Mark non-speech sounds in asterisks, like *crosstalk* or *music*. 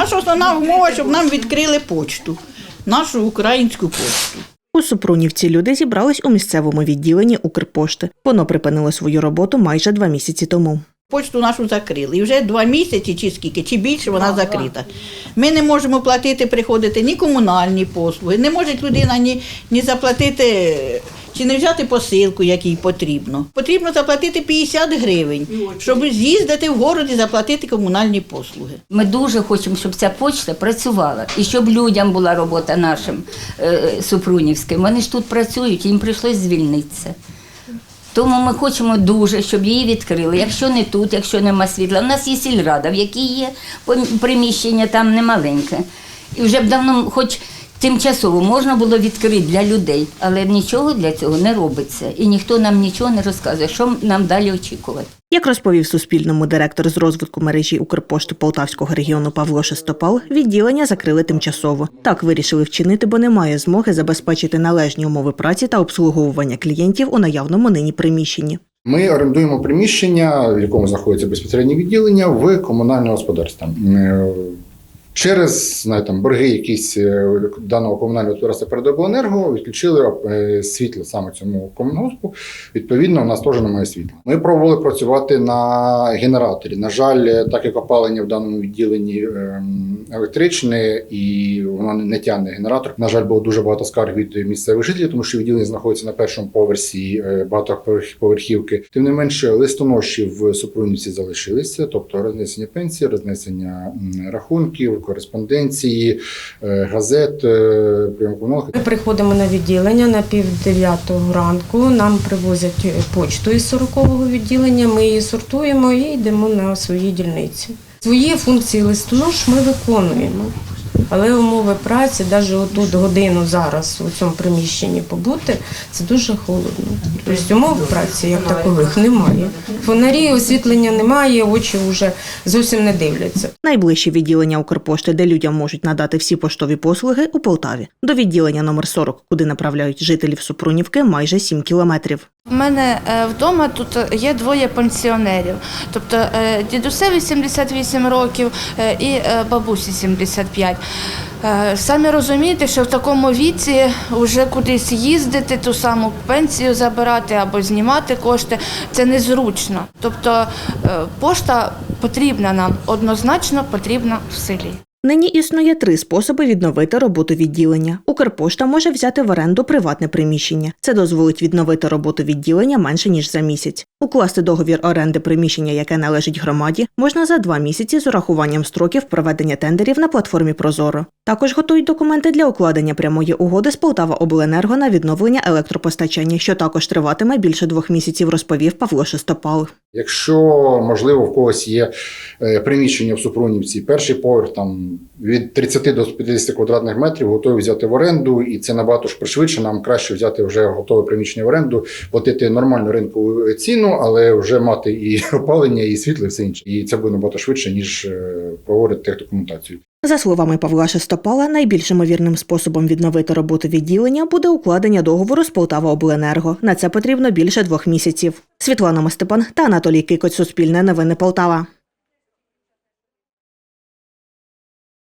Наша основна умова, щоб нам відкрили почту, нашу українську пошту. У Супрунівці люди зібрались у місцевому відділенні Укрпошти. Воно припинило свою роботу майже два місяці тому. Почту нашу закрили. І вже два місяці, чи скільки, чи більше вона закрита. Ми не можемо платити, приходити ні комунальні послуги, не може людина ні, ні заплатити чи не взяти посилку, як їй потрібно. Потрібно заплатити 50 гривень, щоб з'їздити в город і заплатити комунальні послуги. Ми дуже хочемо, щоб ця почта працювала і щоб людям була робота нашим е, супрунівським. Вони ж тут працюють, їм прийшлось звільнитися. Тому ми хочемо дуже, щоб її відкрили. Якщо не тут, якщо нема світла. У нас є сільрада, в якій є приміщення там немаленьке. І вже б давно, хоч тимчасово, можна було відкрити для людей, але нічого для цього не робиться. І ніхто нам нічого не розказує, що нам далі очікувати. Як розповів Суспільному директор з розвитку мережі Укрпошти Полтавського регіону Павло Шестопал, відділення закрили тимчасово. Так вирішили вчинити, бо немає змоги забезпечити належні умови праці та обслуговування клієнтів у наявному нині приміщенні. Ми орендуємо приміщення, в якому знаходиться безпосереднє відділення в комунальне господарство. Через знаю, там, борги якісь е, даного комунального господарства перед обленерго відключили е, світло саме цьому комунгоспу. Відповідно, у нас теж немає світла. Ми пробували працювати на генераторі. На жаль, е, так як опалення в даному відділенні ем, електричне і воно не тягне генератор. На жаль, було дуже багато скарг від місцевих жителів, тому що відділення знаходиться на першому поверсі багатоповерхівки. Тим не менше, листоноші в Супрунівці залишилися, тобто рознесення пенсії, рознесення рахунків, кореспонденції, е, газет, е. Ми приходимо на відділення на пів дев'ятого ранку. Нам привозять почту із 40-го відділення. Ми її сортуємо і йдемо на свої дільниці. Свої функції листонош ми виконуємо. Але умови праці, навіть отут годину зараз у цьому приміщенні побути, це дуже холодно. Тобто умов праці як такових немає. Фонарі, освітлення немає, очі вже зовсім не дивляться. Найближче відділення Укрпошти, де людям можуть надати всі поштові послуги, у Полтаві. До відділення номер 40, куди направляють жителів Супрунівки, майже 7 кілометрів. У мене е, вдома тут є двоє пенсіонерів, тобто е, дідусеві 78 років е, і бабусі 75. Е, Самі розумієте, що в такому віці вже кудись їздити, ту саму пенсію забирати або знімати кошти це незручно. Тобто е, пошта потрібна нам, однозначно потрібна в селі. Нині існує три способи відновити роботу відділення. Укрпошта може взяти в оренду приватне приміщення. Це дозволить відновити роботу відділення менше ніж за місяць. Укласти договір оренди приміщення, яке належить громаді, можна за два місяці з урахуванням строків проведення тендерів на платформі Прозоро. Також готують документи для укладення прямої угоди з Полтава Обленерго на відновлення електропостачання, що також триватиме більше двох місяців, розповів Павло Шестопал. Якщо можливо в когось є е, приміщення в Супрунівці, перший поверх там від 30 до 50 квадратних метрів готові взяти в оренду, і це набагато ж пришвидше. Нам краще взяти вже готове приміщення в оренду, платити нормальну ринкову ціну, але вже мати і *laughs* опалення, і світло, і все інше. І це буде набагато швидше ніж е, проводити техдокументацію. За словами Павла Шестопала, найбільш ймовірним способом відновити роботу відділення буде укладення договору з Полтава Обленерго. На це потрібно більше двох місяців. Світлана Мастепан та Анатолій Кикоць, Суспільне новини Полтава.